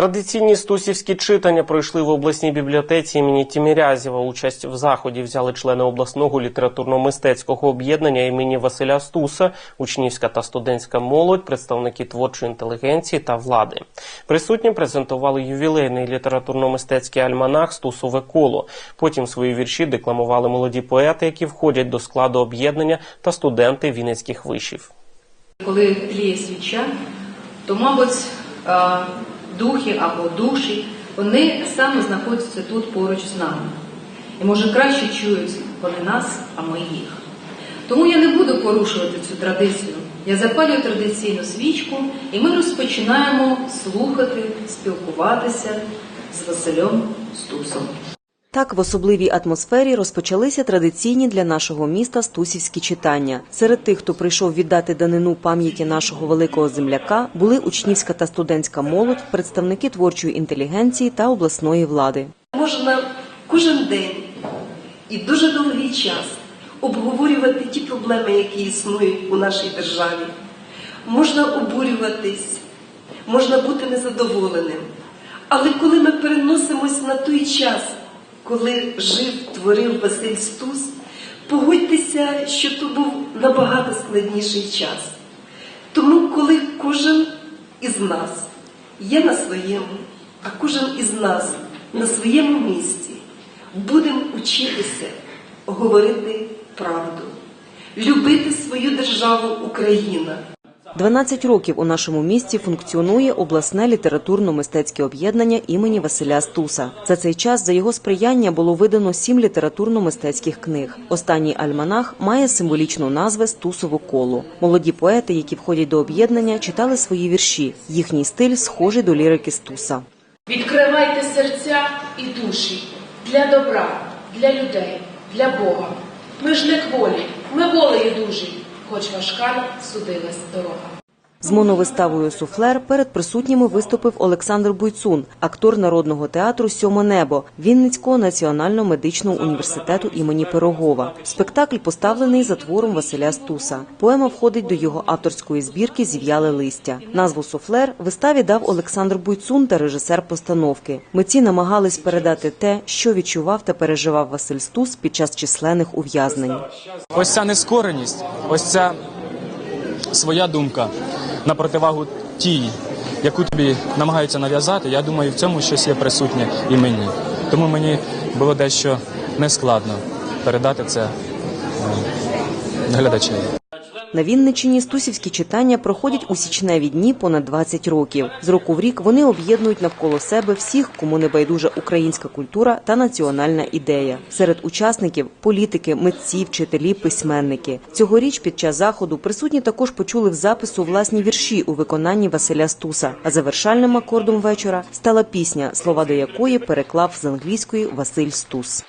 Традиційні стусівські читання пройшли в обласній бібліотеці імені Тімірязєва. Участь в заході взяли члени обласного літературно-мистецького об'єднання імені Василя Стуса, учнівська та студентська молодь, представники творчої інтелігенції та влади. Присутні презентували ювілейний літературно-мистецький альманах Стусове коло. Потім свої вірші декламували молоді поети, які входять до складу об'єднання та студенти вінницьких вишів. Коли тліє свіча, то, мабуть, е, духи або душі, вони саме знаходяться тут поруч з нами. І, може, краще чують вони нас, а ми їх. Тому я не буду порушувати цю традицію. Я запалюю традиційну свічку, і ми розпочинаємо слухати, спілкуватися з Василем Стусом. Так, в особливій атмосфері розпочалися традиційні для нашого міста стусівські читання. Серед тих, хто прийшов віддати данину пам'яті нашого великого земляка, були учнівська та студентська молодь, представники творчої інтелігенції та обласної влади. можна кожен день і дуже довгий час обговорювати ті проблеми, які існують у нашій державі. Можна обурюватись, можна бути незадоволеним. Але коли ми переносимось на той час, коли жив, творив Василь Стус, погодьтеся, що то був набагато складніший час. Тому, коли кожен із нас є на своєму, а кожен із нас на своєму місці, будемо учитися говорити правду, любити свою державу Україна. 12 років у нашому місті функціонує обласне літературно-мистецьке об'єднання імені Василя Стуса. За цей час за його сприяння було видано сім літературно-мистецьких книг. Останній альманах має символічну назву Стусово коло. Молоді поети, які входять до об'єднання, читали свої вірші. Їхній стиль схожий до лірики Стуса. Відкривайте серця і душі для добра, для людей, для Бога. Ми ж не кволі, ми волею дужі, хоч важка судилась дорога. З моновиставою Суфлер перед присутніми виступив Олександр Буйцун, актор народного театру Сьоме небо Вінницького національного медичного університету імені Пирогова. Спектакль поставлений за твором Василя Стуса. Поема входить до його авторської збірки Зів'яле листя. Назву Суфлер виставі дав Олександр Буйцун та режисер постановки. Митці намагались передати те, що відчував та переживав Василь Стус під час численних ув'язнень. Ось ця нескореність, ось ця своя думка на противагу тій, яку тобі намагаються нав'язати. Я думаю, в цьому щось є присутнє і мені. Тому мені було дещо нескладно передати це глядачеві. На Вінниччині стусівські читання проходять у січневі дні понад 20 років. З року в рік вони об'єднують навколо себе всіх, кому не байдужа українська культура та національна ідея. Серед учасників політики, митці, вчителі, письменники. Цьогоріч під час заходу присутні також почули в запису власні вірші у виконанні Василя Стуса. А завершальним акордом вечора стала пісня, слова до якої переклав з англійської Василь Стус.